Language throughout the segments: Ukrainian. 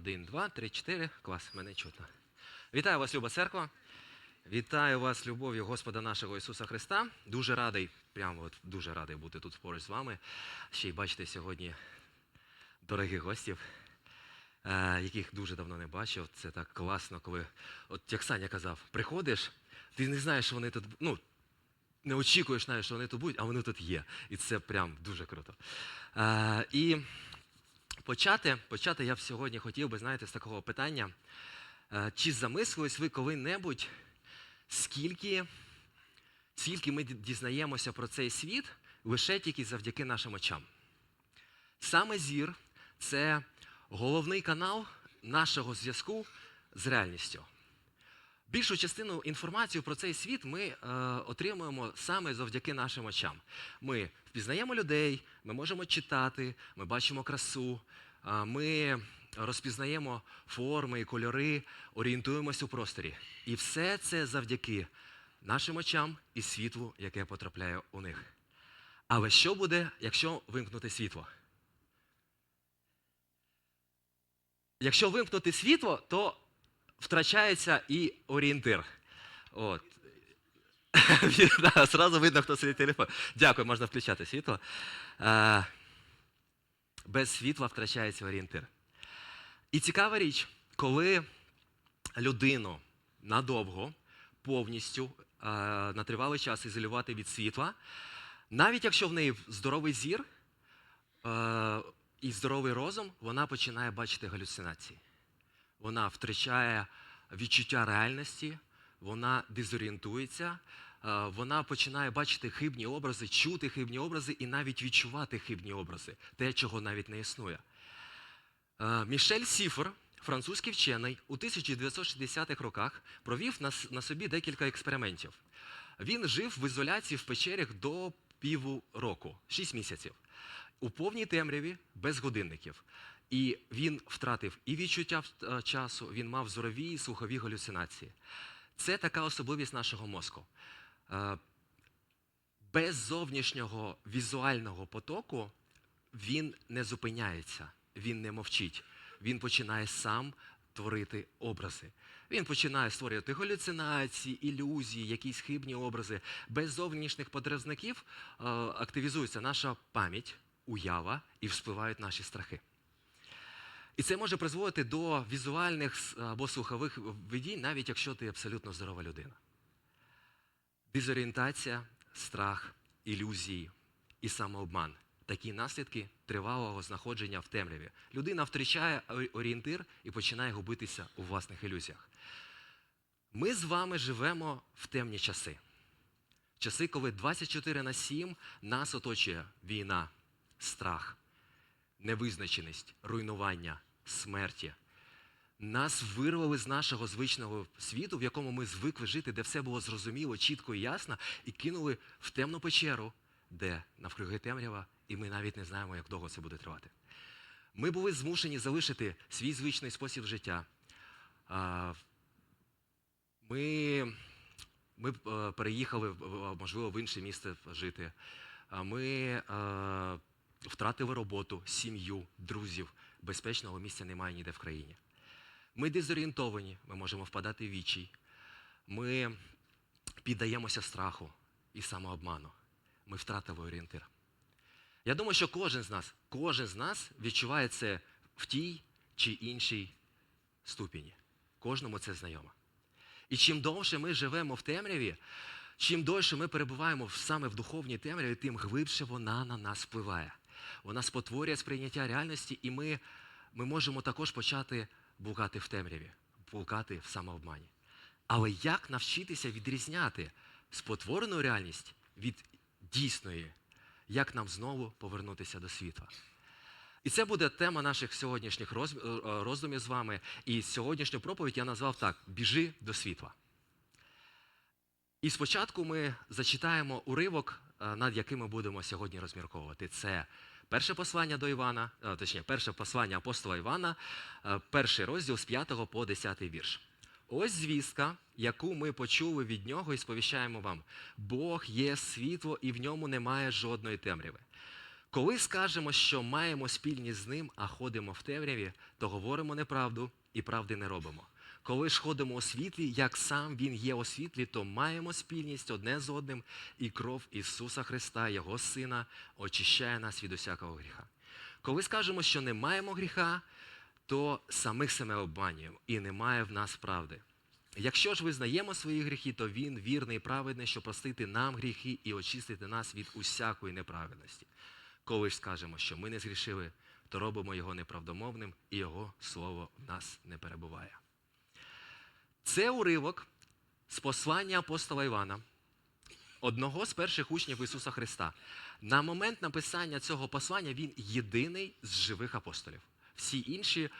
Один, два, три, чотири. Клас, мене чутно. Вітаю вас, Люба Церква. Вітаю вас любов'ю Господа нашого Ісуса Христа. Дуже радий, прямо от дуже радий бути тут поруч з вами. Ще й бачите сьогодні дорогих гостів, е, яких дуже давно не бачив. Це так класно, коли, от як Саня казав, приходиш, ти не знаєш, що вони тут. ну, не очікуєш, навіть, що вони тут будуть, а вони тут є. І це прям дуже круто. Е, і почати, почати я б сьогодні хотів би, знаєте, з такого питання. Е, Чи замислились ви коли-небудь, скільки, скільки ми дізнаємося про цей світ лише тільки завдяки нашим очам? Саме зір це головний канал нашого зв'язку з реальністю. Більшу частину інформації про цей світ ми е, отримуємо саме завдяки нашим очам. Ми впізнаємо людей, ми можемо читати, ми бачимо красу, е, ми розпізнаємо форми і кольори, орієнтуємося у просторі. І все це завдяки нашим очам і світлу, яке потрапляє у них. Але що буде, якщо вимкнути світло? Якщо вимкнути світло, то втрачається і орієнтир. От. Да, Зразу видно, хто сидить телефон. Дякую, можна включати світло. Е, Без світла втрачається орієнтир. І цікава річ, коли людину надовго, повністю е, на тривалий час ізолювати від світла, навіть якщо в неї здоровий зір е, і здоровий розум, вона починає бачити галюцинації вона втрачає відчуття реальності, вона дезорієнтується, е, вона починає бачити хибні образи, чути хибні образи і навіть відчувати хибні образи, те, чого навіть не існує. Е, Мішель Сіфер, французький вчений, у 1960-х роках провів на, собі декілька експериментів. Він жив в ізоляції в печерях до півроку, 6 місяців, у повній темряві, без годинників. І він втратив і відчуття е, часу, він мав зорові і слухові галюцинації. Це така особливість нашого мозку. Е, Без зовнішнього візуального потоку він не зупиняється, він не мовчить. Він починає сам творити образи. Він починає створювати галюцинації, ілюзії, якісь хибні образи. Без зовнішніх подразників е, активізується наша пам'ять, уява і вспливають наші страхи. І це може призводити до візуальних або слухових видінь, навіть якщо ти абсолютно здорова людина. Дезорієнтація, страх, ілюзії і самообман такі наслідки тривалого знаходження в темряві. Людина втрачає орієнтир і починає губитися у власних ілюзіях. Ми з вами живемо в темні часи. Часи, коли 24 на 7 нас оточує війна, страх, невизначеність, руйнування, смерті. Нас вирвали з нашого звичного світу, в якому ми звикли жити, де все було зрозуміло, чітко і ясно, і кинули в темну печеру, де навкруги темрява, і ми навіть не знаємо, як довго це буде тривати. Ми були змушені залишити свій звичний спосіб життя. Ми, ми е, переїхали, можливо, в інше місце жити. Ми е, втратили роботу, сім'ю, друзів. Безпечного місця немає ніде в країні. Ми дезорієнтовані, ми можемо впадати в відчай. Ми піддаємося страху і самообману. Ми втратили орієнтир. Я думаю, що кожен з нас, кожен з нас відчуває це в тій чи іншій ступені. Кожному це знайомо. І чим довше ми живемо в темряві, чим довше ми перебуваємо саме в духовній темряві, тим глибше вона на нас впливає. Вона спотворює сприйняття реальності, і ми, ми можемо також почати блукати в темряві, блукати в самообмані. Але як навчитися відрізняти спотворену реальність від дійсної? Як нам знову повернутися до світла? І це буде тема наших сьогоднішніх е, роздумів з вами. І сьогоднішню проповідь я назвав так: Біжи до світла. І спочатку ми зачитаємо уривок, е, над яким ми будемо сьогодні розмірковувати. Це перше послання до Івана, е, точніше, перше послання апостола Івана, е, перший розділ з 5 по 10 вірш. Ось звістка, яку ми почули від нього і сповіщаємо вам. Бог є світло, і в ньому немає жодної темряви. Коли скажемо, що маємо спільність з ним, а ходимо в темряві, то говоримо неправду і правди не робимо. Коли ж ходимо у світлі, як сам Він є у світлі, то маємо спільність одне з одним, і кров Ісуса Христа, Його Сина, очищає нас від усякого гріха. Коли скажемо, що не маємо гріха, то самих себе обманюємо і немає в нас правди. Якщо ж визнаємо свої гріхи, то Він вірний і праведний, щоб простити нам гріхи і очистити нас від усякої неправедності. Коли ж скажемо, що ми не згрішили, то робимо його неправдомовним, і його слово в нас не перебуває. Це уривок з послання апостола Івана, одного з перших учнів Ісуса Христа. На момент написання цього послання він єдиний з живих апостолів. Всі інші е,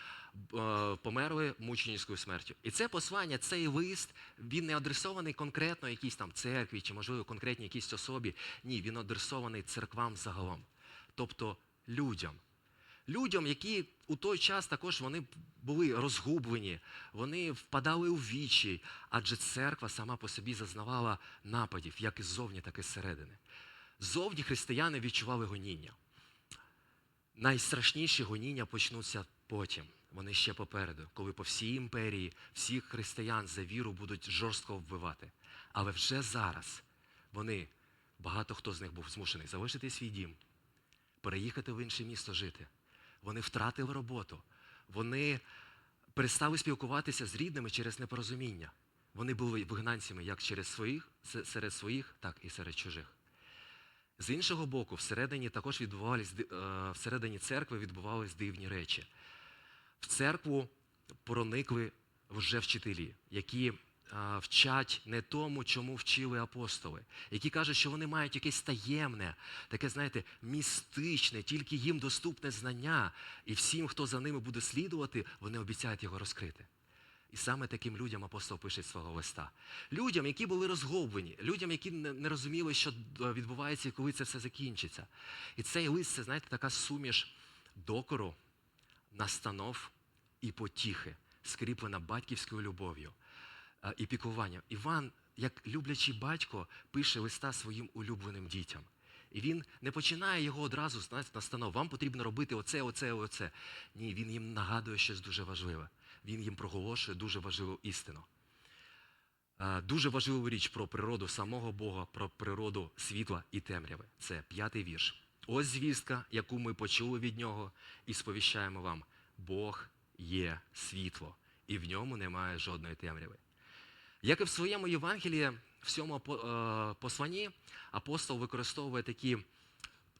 померли мученицькою смертю. І це послання, цей лист, він не адресований конкретно якійсь там церкві чи, можливо, конкретній якійсь особі. Ні, він адресований церквам загалом, тобто людям. Людям, які у той час також вони були розгублені, вони впадали у вічі, адже церква сама по собі зазнавала нападів, як іззовні, так і зсередини. Зовні християни відчували гоніння. Найстрашніші гоніння почнуться потім. Вони ще попереду, коли по всій імперії всіх християн за віру будуть жорстко вбивати. Але вже зараз вони, багато хто з них був змушений залишити свій дім, переїхати в інше місто жити. Вони втратили роботу. Вони перестали спілкуватися з рідними через непорозуміння. Вони були вигнанцями як через своїх, серед своїх, так і серед чужих. З іншого боку, всередині також відбувались, е, всередині церкви відбувались дивні речі. В церкву проникли вже вчителі, які вчать не тому, чому вчили апостоли, які кажуть, що вони мають якесь таємне, таке, знаєте, містичне, тільки їм доступне знання, і всім, хто за ними буде слідувати, вони обіцяють його розкрити. І саме таким людям апостол пише свого листа. Людям, які були розгублені, людям, які не, розуміли, що е, відбувається і коли це все закінчиться. І цей лист це, знаєте, така суміш докору, настанов і потіхи, скріплена батьківською любов'ю і піклуванням. Іван, як люблячий батько, пише листа своїм улюбленим дітям. І він не починає його одразу знаєте, настанов. Вам потрібно робити оце, оце, оце. Ні, він їм нагадує щось дуже важливе. Він їм проголошує дуже важливу істину. Дуже важливу річ про природу самого Бога, про природу світла і темряви. Це п'ятий вірш. Ось звістка, яку ми почули від нього, і сповіщаємо вам: Бог є світло, і в ньому немає жодної темряви. Як і в своєму Євангелії, в цьому е, посланні апостол використовує такі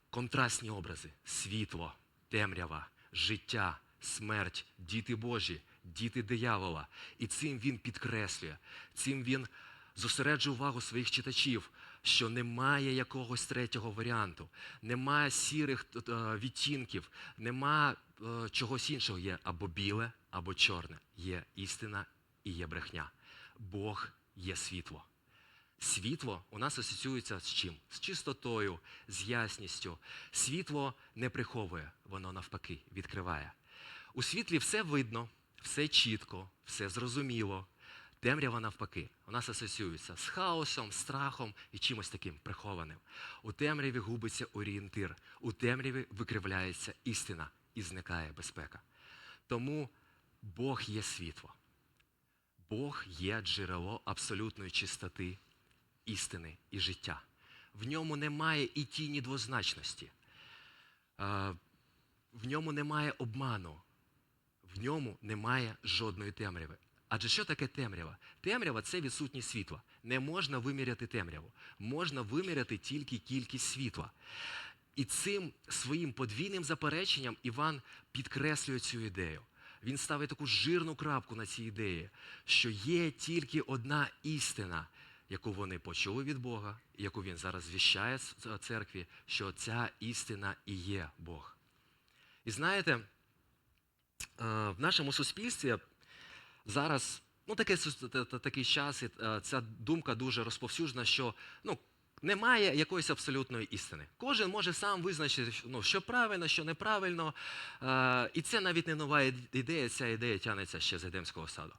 контрастні образи: світло, темрява, життя, смерть, діти Божі, діти диявола. І цим він підкреслює, цим він зосереджує увагу своїх читачів, що немає якогось третього варіанту, немає сірих е, відтінків, немає е, чогось іншого. Є або біле, або чорне. Є істина і є брехня. Бог є світло. Світло у нас асоціюється з чим? З чистотою, з ясністю. Світло не приховує, воно навпаки відкриває. У світлі все видно, все чітко, все зрозуміло. Темрява навпаки, у нас асоціюється з хаосом, страхом і чимось таким прихованим. У темряві губиться орієнтир, у темряві викривляється істина і зникає безпека. Тому Бог є світло. Бог є джерело абсолютної чистоти, істини і життя. В ньому немає і тіні двозначності. В ньому немає обману, в ньому немає жодної темряви. Адже що таке темрява? Темрява це відсутність світла. Не можна виміряти темряву. Можна виміряти тільки кількість світла. І цим своїм подвійним запереченням Іван підкреслює цю ідею. Він ставить таку жирну крапку на цій ідеї, що є тільки одна істина, яку вони почули від Бога, яку він зараз звіщає церкві, що ця істина і є Бог. І знаєте, е, в нашому суспільстві зараз ну, таке, такий час, і е, ця думка дуже розповсюджена, що ну, немає якоїсь абсолютної істини. Кожен може сам визначити, ну, що правильно, що неправильно. Е, і це навіть не нова ідея, ця ідея тягнеться ще з Едемського саду.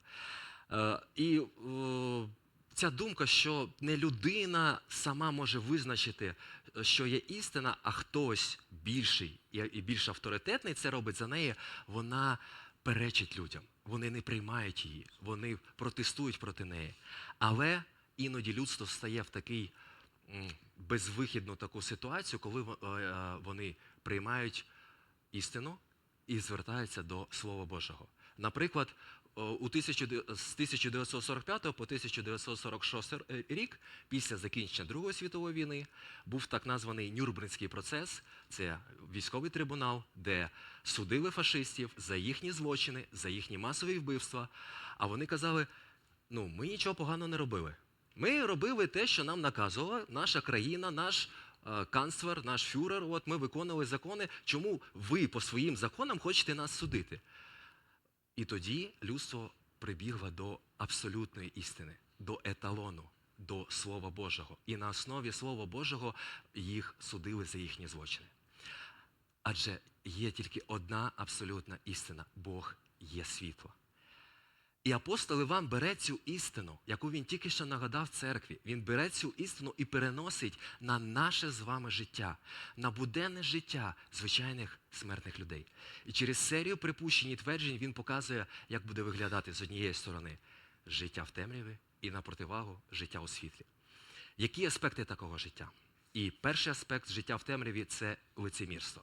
Е, і е, ця думка, що не людина сама може визначити, що є істина, а хтось більший і більш авторитетний це робить за неї, вона перечить людям. Вони не приймають її, вони протестують проти неї. Але іноді людство стає в такий безвихідну таку ситуацію, коли е, е, вони приймають істину і звертаються до Слова Божого. Наприклад, у 1900 з 1945 по 1946 рік, після закінчення Другої світової війни, був так названий Нюрнберзький процес. Це військовий трибунал, де судили фашистів за їхні злочини, за їхні масові вбивства. А вони казали: ну, ми нічого поганого не робили. Ми робили те, що нам наказувала наша країна, наш е, канцлер, наш фюрер. От ми виконували закони. Чому ви по своїм законам хочете нас судити? І тоді людство прибігло до абсолютної істини, до еталону, до Слова Божого. І на основі Слова Божого їх судили за їхні злочини. Адже є тільки одна абсолютна істина Бог є світло. І апостол Іван бере цю істину, яку він тільки що нагадав церкві. Він бере цю істину і переносить на наше з вами життя, на буденне життя звичайних смертних людей. І через серію припущень і тверджень він показує, як буде виглядати з однієї сторони життя в темряві і на противагу життя у світлі. Які аспекти такого життя? І перший аспект життя в темряві це лицемірство.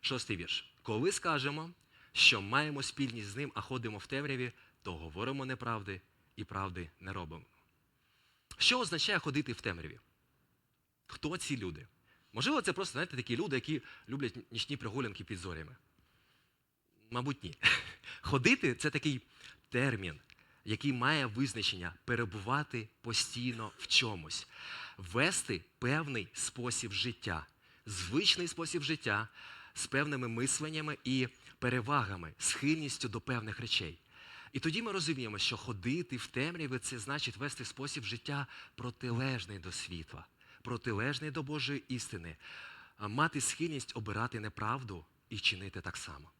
Шостий вірш. Коли скажемо, що маємо спільність з ним, а ходимо в темряві, то говоримо неправди і правди не робимо. Що означає ходити в темряві? Хто ці люди? Можливо, це просто знаєте, такі люди, які люблять нічні прогулянки під зорями. Мабуть, ні. Ходити це такий термін, який має визначення перебувати постійно в чомусь, вести певний спосіб життя, звичний спосіб життя з певними мисленнями і перевагами, схильністю до певних речей. І тоді ми розуміємо, що ходити в темряві це значить вести спосіб життя протилежний до світла, протилежний до Божої істини, мати схильність обирати неправду і чинити так само.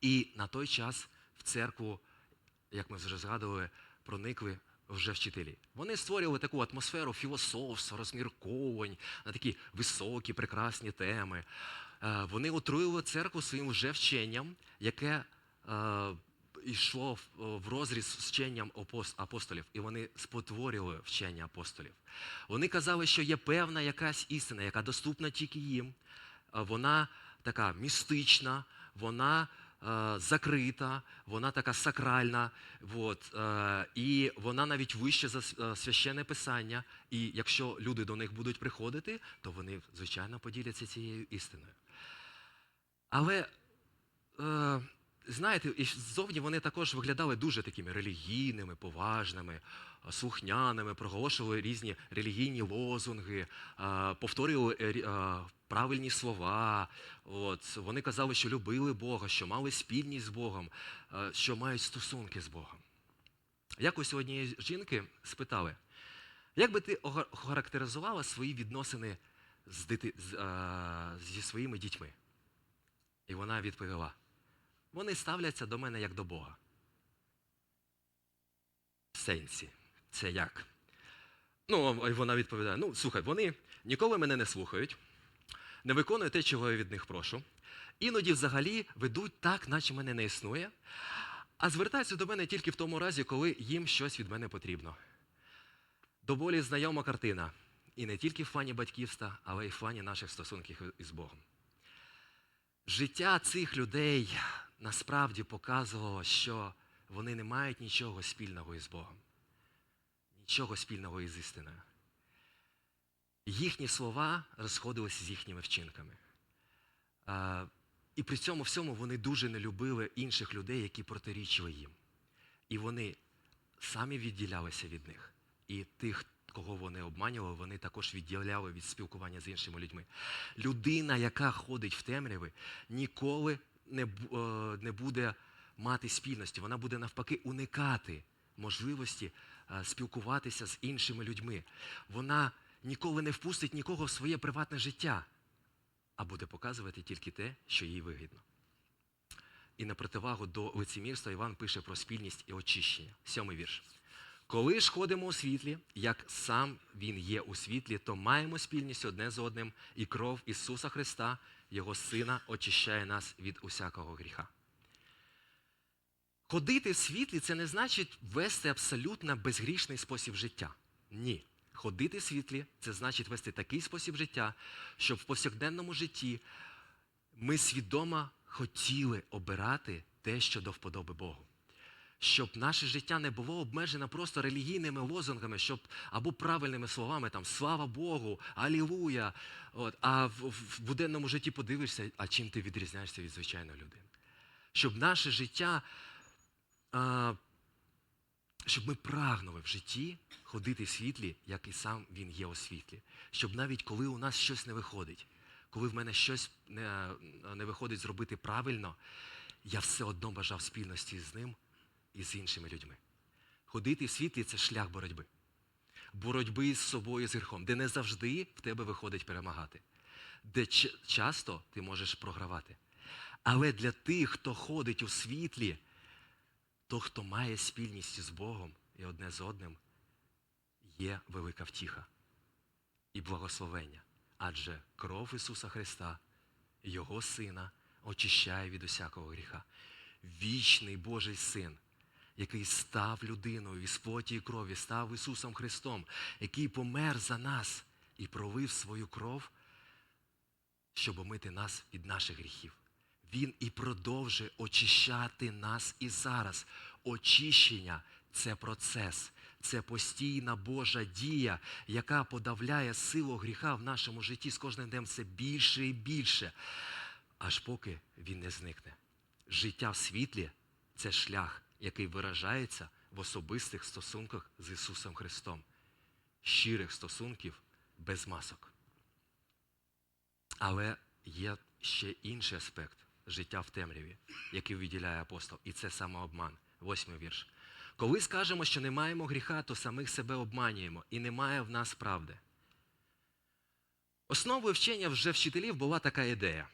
І на той час в церкву, як ми вже згадували, проникли вже вчителі. Вони створювали таку атмосферу філософства, розмірковань на такі високі, прекрасні теми. Е, Вони отруювали церкву своїм вже вченням, яке е, йшло в, розріз з вченням апостолів, і вони спотворювали вчення апостолів. Вони казали, що є певна якась істина, яка доступна тільки їм. Е, Вона така містична, вона е, закрита, вона така сакральна, от, е, і вона навіть вище за е, священне писання. І якщо люди до них будуть приходити, то вони, звичайно, поділяться цією істиною. Але е, знаєте, і ззовні вони також виглядали дуже такими релігійними, поважними, слухняними, проголошували різні релігійні лозунги, повторювали е, правильні слова. От, вони казали, що любили Бога, що мали спільність з Богом, що мають стосунки з Богом. Якось у однієї жінки спитали, як би ти охарактеризувала свої відносини з дити... з, зі своїми дітьми? І вона відповіла: вони ставляться до мене як до Бога. В сенсі. Це як? Ну, вона відповідає: ну, слухай, вони ніколи мене не слухають, не виконують те, чого я від них прошу. Іноді взагалі ведуть так, наче мене не існує, а звертаються до мене тільки в тому разі, коли їм щось від мене потрібно. Доволі знайома картина. І не тільки в фані батьківства, але й в фані наших стосунків із Богом. Життя цих людей насправді показувало, що вони не мають нічого спільного із Богом, нічого спільного із істиною. Їхні слова розходилися з їхніми вчинками. І при цьому всьому вони дуже не любили інших людей, які протирічили їм. І вони самі відділялися від них. І тих, кого вони обманювали, вони також відділяли від спілкування з іншими людьми. Людина, яка ходить в темряві, ніколи не, е, не буде мати спільності. Вона буде навпаки уникати можливості е, спілкуватися з іншими людьми. Вона ніколи не впустить нікого в своє приватне життя, а буде показувати тільки те, що їй вигідно. І на противагу до лицемірства Іван пише про спільність і очищення. Сьомий вірш. Коли ж ходимо у світлі, як сам Він є у світлі, то маємо спільність одне з одним, і кров Ісуса Христа, Його Сина, очищає нас від усякого гріха. Ходити в світлі це не значить вести абсолютно безгрішний спосіб життя. Ні. Ходити в світлі це значить вести такий спосіб життя, щоб в повсякденному житті ми свідомо хотіли обирати те, що до вподоби Богу. Щоб наше життя не було обмежено просто релігійними лозунгами, щоб або правильними словами там слава Богу, алілуя. От, а в, в буденному житті подивишся, а чим ти відрізняєшся від звичайної людини. Щоб наше життя, а, щоб ми прагнули в житті ходити в світлі, як і сам він є у світлі. Щоб навіть коли у нас щось не виходить, коли в мене щось не, не виходить зробити правильно, я все одно бажав спільності з ним і з іншими людьми. Ходити в світлі це шлях боротьби. Боротьби з собою з гріхом, де не завжди в тебе виходить перемагати, де часто ти можеш програвати. Але для тих, хто ходить у світлі, то, хто має спільність з Богом і одне з одним, є велика втіха і благословення. Адже кров Ісуса Христа, Його Сина, очищає від усякого гріха. Вічний Божий Син, який став людиною із плоті і крові, став Ісусом Христом, який помер за нас і пролив свою кров, щоб омити нас від наших гріхів. Він і продовжує очищати нас і зараз. Очищення це процес, це постійна Божа дія, яка подавляє силу гріха в нашому житті з кожним днем все більше і більше, аж поки він не зникне. Життя в світлі це шлях, який виражається в особистих стосунках з Ісусом Христом, щирих стосунків без масок. Але є ще інший аспект життя в темряві, який виділяє апостол, і це самообман. Восьмий вірш. Коли скажемо, що не маємо гріха, то самих себе обманюємо, і немає в нас правди. Основою вчення вже вчителів була така ідея: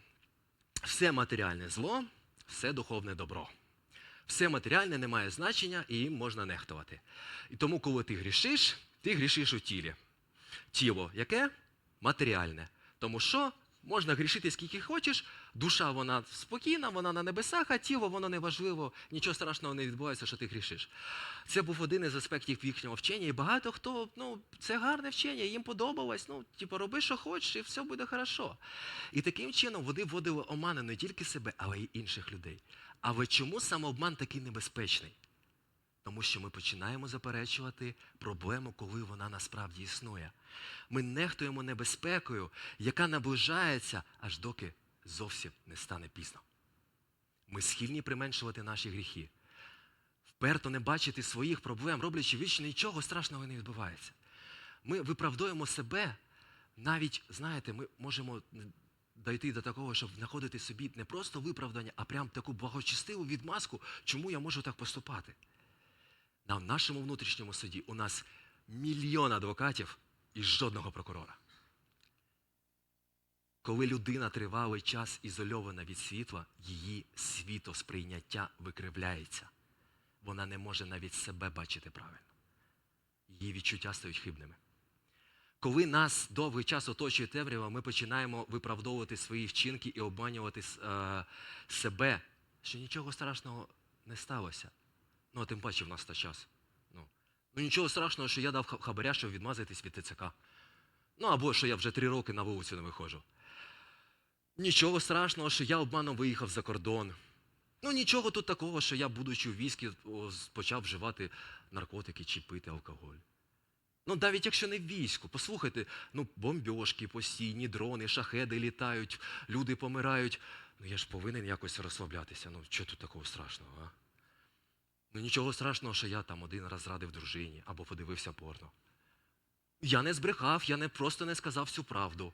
все матеріальне зло, все духовне добро. Все матеріальне не має значення і їм можна нехтувати. І тому, коли ти грішиш, ти грішиш у тілі. Тіло яке? Матеріальне. Тому що можна грішити скільки хочеш, душа вона спокійна, вона на небесах, а тіло воно не важливо, нічого страшного не відбувається, що ти грішиш. Це був один із аспектів їхнього вчення, і багато хто, ну, це гарне вчення, їм подобалось, ну, типу, роби, що хочеш, і все буде хорошо. І таким чином вони вводили омани не тільки себе, але й інших людей. Але чому самообман такий небезпечний? Тому що ми починаємо заперечувати проблему, коли вона насправді існує. Ми нехтуємо небезпекою, яка наближається, аж доки зовсім не стане пізно. Ми схильні применшувати наші гріхи, вперто не бачити своїх проблем, роблячи віч, нічого страшного не відбувається. Ми виправдуємо себе, навіть, знаєте, ми можемо дойти до такого, щоб знаходити собі не просто виправдання, а прям таку благочестиву відмазку, чому я можу так поступати. На нашому внутрішньому суді у нас мільйон адвокатів і жодного прокурора. Коли людина тривалий час ізольована від світла, її світосприйняття викривляється. Вона не може навіть себе бачити правильно. Її відчуття стають хибними. Коли нас довгий час оточує темрява, ми починаємо виправдовувати свої вчинки і обманювати е, себе, що нічого страшного не сталося. Ну, а тим паче в нас та час. Ну, ну нічого страшного, що я дав хабаря, щоб відмазатись від ТЦК. Ну або що я вже три роки на вулицю не виходжу. Нічого страшного, що я обманом виїхав за кордон. Ну нічого тут такого, що я, будучи у війську, почав вживати наркотики чи пити алкоголь. Ну, навіть якщо не в війську, послухайте, ну, бомбьошки постійні, дрони, шахеди літають, люди помирають. Ну я ж повинен якось розслаблятися. Ну, що тут такого страшного, а? Ну нічого страшного, що я там один раз зрадив дружині або подивився порно. Я не збрехав, я не просто не сказав всю правду.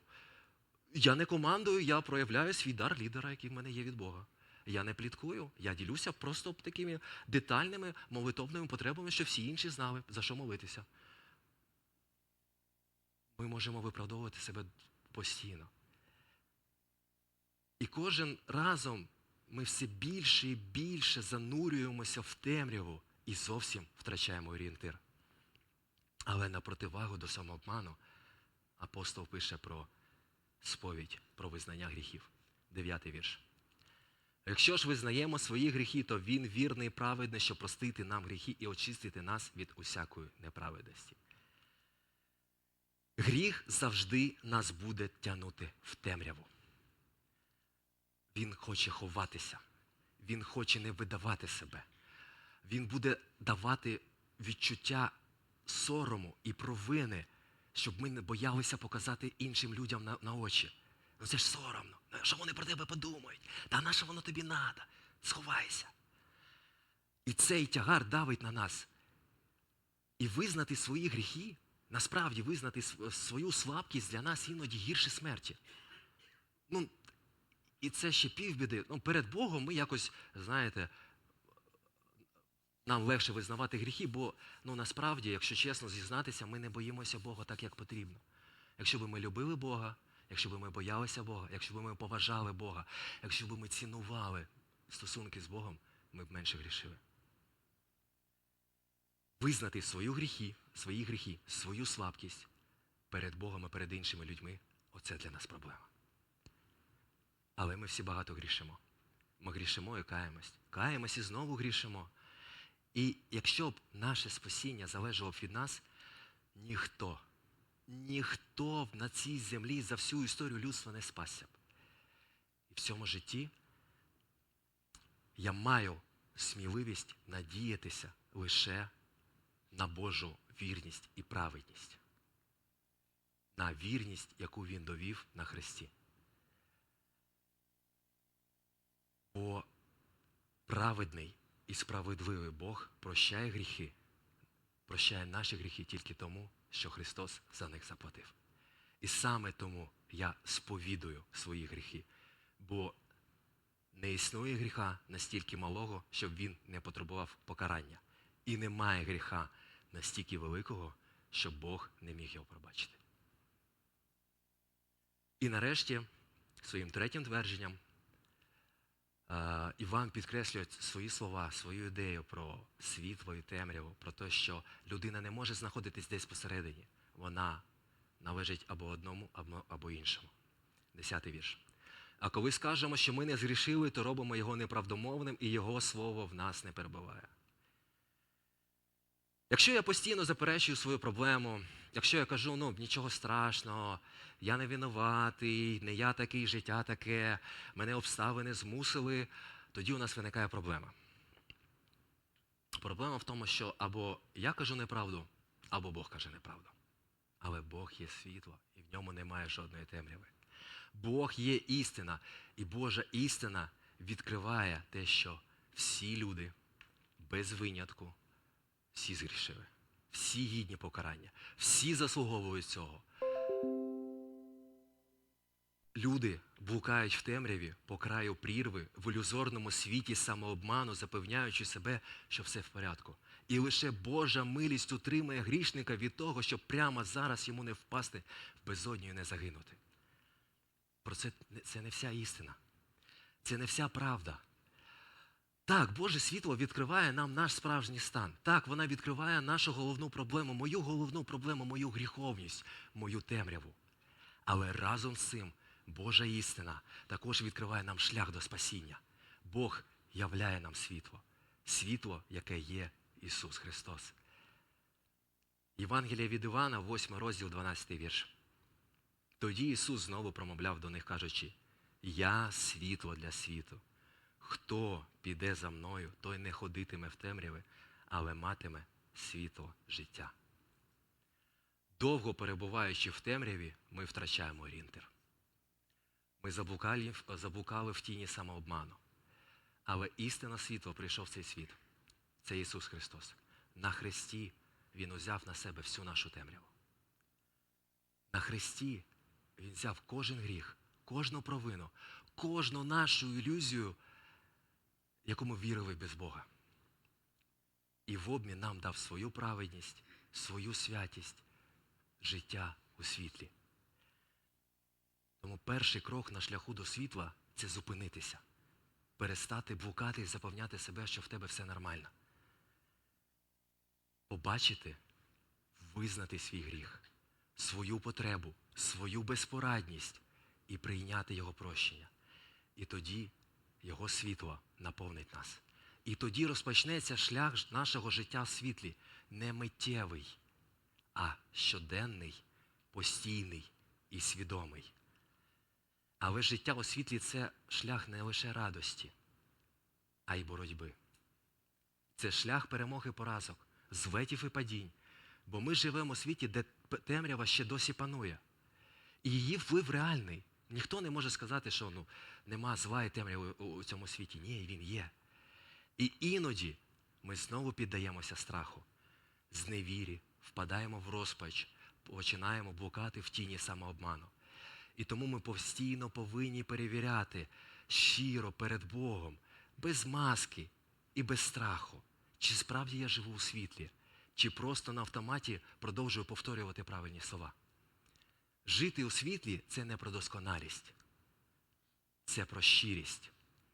Я не командую, я проявляю свій дар лідера, який в мене є від Бога. Я не пліткую, я ділюся просто такими детальними молитовними потребами, щоб всі інші знали, за що молитися. Ми можемо виправдовувати себе постійно. І кожен разом ми все більше і більше занурюємося в темряву і зовсім втрачаємо орієнтир. Але на противагу до самообману апостол пише про сповідь, про визнання гріхів. Дев'ятий вірш. Якщо ж визнаємо свої гріхи, то він вірний і праведний, щоб простити нам гріхи і очистити нас від усякої неправедності. Гріх завжди нас буде тягнути в темряву. Він хоче ховатися, він хоче не видавати себе. Він буде давати відчуття сорому і провини, щоб ми не боялися показати іншим людям на, на очі. Ну це ж соромно. Що вони про тебе подумають? Та на що воно тобі надо? Сховайся. І цей тягар давить на нас. І визнати свої гріхи, насправді визнати свою слабкість для нас іноді гірше смерті. Ну, і це ще півбіди. Ну, перед Богом ми якось, знаєте, нам легше визнавати гріхи, бо ну, насправді, якщо чесно зізнатися, ми не боїмося Бога так, як потрібно. Якщо б ми любили Бога, якщо б ми боялися Бога, якщо б ми поважали Бога, якщо б ми цінували стосунки з Богом, ми б менше грішили. Визнати свої гріхи, свої гріхи, свою слабкість перед Богом і перед іншими людьми оце для нас проблема. Але ми всі багато грішимо. Ми грішимо і каємось. Каємось і знову грішимо. І якщо б наше спасіння залежало б від нас, ніхто, ніхто на цій землі за всю історію людства не спасся б. І в цьому житті я маю сміливість надіятися лише на Божу вірність і праведність, на вірність, яку він довів на Христі. Бо праведний і справедливий Бог прощає гріхи, прощає наші гріхи тільки тому, що Христос за них заплатив. І саме тому я сповідую свої гріхи, бо не існує гріха настільки малого, щоб він не потребував покарання. І немає гріха настільки великого, щоб Бог не міг його пробачити. І нарешті, своїм третім твердженням, Іван підкреслює свої слова, свою ідею про світло і темряву, про те, що людина не може знаходитись десь посередині. Вона належить або одному, або іншому. Десятий вірш. А коли скажемо, що ми не згрішили, то робимо його неправдомовним, і його слово в нас не перебуває. Якщо я постійно заперечую свою проблему, якщо я кажу, ну нічого страшного, я не винуватий, не я такий, життя таке, мене обставини змусили, тоді у нас виникає проблема. Проблема в тому, що або я кажу неправду, або Бог каже неправду. Але Бог є світло, і в ньому немає жодної темряви. Бог є істина, і Божа істина відкриває те, що всі люди без винятку, всі згрішили, всі гідні покарання, всі заслуговують цього. Люди блукають в темряві по краю прірви в ілюзорному світі самообману, запевняючи себе, що все в порядку. І лише Божа милість утримує грішника від того, щоб прямо зараз йому не впасти в безодню і не загинути. Про це, це не вся істина. Це не вся правда. Так, Боже світло відкриває нам наш справжній стан. Так, вона відкриває нашу головну проблему, мою головну проблему, мою гріховність, мою темряву. Але разом з цим Божа істина також відкриває нам шлях до спасіння. Бог являє нам світло. Світло, яке є Ісус Христос. Євангелія від Івана, 8 розділ, 12 вірш. Тоді Ісус знову промовляв до них, кажучи, Я світло для світу. Хто піде за мною, той не ходитиме в темряви, але матиме світло життя. Довго перебуваючи в темряві, ми втрачаємо орієнтир. Ми заблукали, заблукали в тіні самообману. Але істина світло прийшов в цей світ. Це Ісус Христос. На Христі Він узяв на себе всю нашу темряву. На Христі Він взяв кожен гріх, кожну провину, кожну нашу ілюзію, яку ми вірили без Бога. І в обмін нам дав свою праведність, свою святість, життя у світлі. Тому перший крок на шляху до світла це зупинитися, перестати блукати і запевняти себе, що в тебе все нормально. Побачити визнати свій гріх, свою потребу, свою безпорадність і прийняти Його прощення. І тоді Його світло наповнить нас. І тоді розпочнеться шлях нашого життя в світлі не миттєвий, а щоденний, постійний і свідомий. Але життя у світлі це шлях не лише радості, а й боротьби. Це шлях перемоги поразок, зветів і падінь. Бо ми живемо у світі, де темрява ще досі панує. І її вплив реальний. Ніхто не може сказати, що ну, нема зла і темряви у, цьому світі. Ні, він є. І іноді ми знову піддаємося страху, зневірі, впадаємо в розпач, починаємо блукати в тіні самообману. І тому ми постійно повинні перевіряти щиро перед Богом, без маски і без страху, чи справді я живу у світлі, чи просто на автоматі продовжую повторювати правильні слова. Жити у світлі це не про досконалість, це про щирість,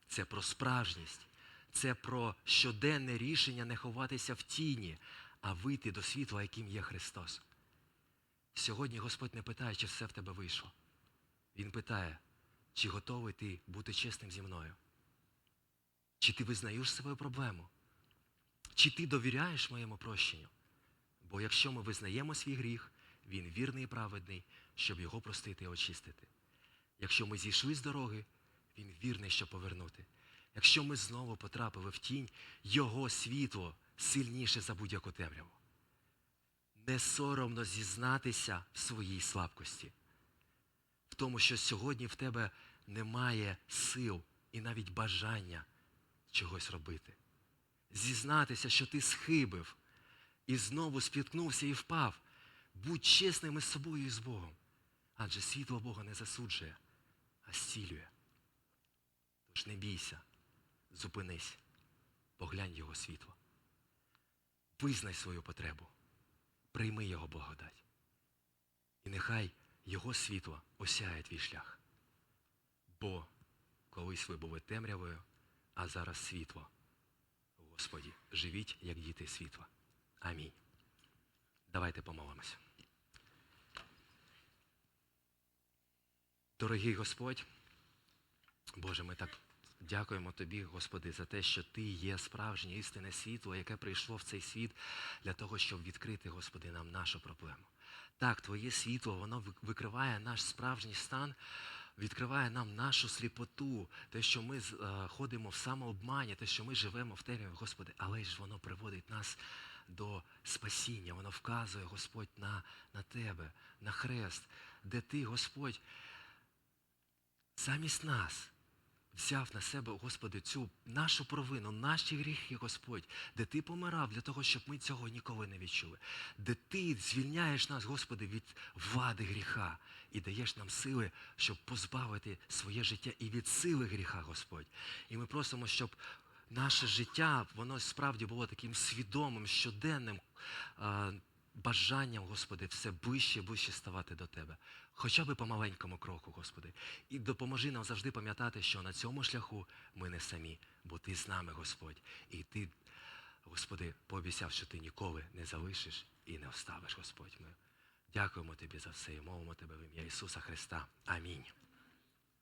це про справжність, це про щоденне рішення не ховатися в тіні, а вийти до світла, яким є Христос. Сьогодні Господь не питає, чи все в тебе вийшло. Він питає, чи готовий ти бути чесним зі мною? Чи ти визнаєш свою проблему? Чи ти довіряєш моєму прощенню? Бо якщо ми визнаємо свій гріх, він вірний і праведний, щоб його простити і очистити. Якщо ми зійшли з дороги, він вірний, щоб повернути. Якщо ми знову потрапили в тінь, його світло сильніше за будь-яку темряву. Не соромно зізнатися в своїй слабкості, в тому, що сьогодні в тебе немає сил і навіть бажання чогось робити. Зізнатися, що ти схибив і знову спіткнувся і впав. Будь чесним із собою і з Богом. Адже світло Бога не засуджує, а зцілює. Тож не бійся, зупинись, поглянь Його світло. Визнай свою потребу, прийми Його благодать. І нехай Його світло осяє твій шлях. Бо колись ви були темрявою, а зараз світло. Господі, живіть, як діти світла. Амінь. Давайте помолимося. Дорогий Господь, Боже, ми так дякуємо Тобі, Господи, за те, що Ти є справжнє істинне світло, яке прийшло в цей світ для того, щоб відкрити, Господи, нам нашу проблему. Так, Твоє світло, воно викриває наш справжній стан, відкриває нам нашу сліпоту, те, що ми е, ходимо в самообмані, те, що ми живемо в темряві, Господи, але ж воно приводить нас до спасіння, воно вказує, Господь, на, на Тебе, на хрест, де Ти, Господь, замість нас взяв на себе, Господи, цю нашу провину, наші гріхи, Господь, де Ти помирав для того, щоб ми цього ніколи не відчули, де Ти звільняєш нас, Господи, від влади гріха і даєш нам сили, щоб позбавити своє життя і від сили гріха, Господь. І ми просимо, щоб наше життя, воно справді було таким свідомим, щоденним бажанням, Господи, все ближче і ближче ставати до Тебе. Хоча б по маленькому кроку, Господи. І допоможи нам завжди пам'ятати, що на цьому шляху ми не самі, бо Ти з нами, Господь. І Ти, Господи, пообіцяв, що Ти ніколи не залишиш і не оставиш, Господь. Ми дякуємо Тобі за все і мовимо Тебе в ім'я Ісуса Христа. Амінь.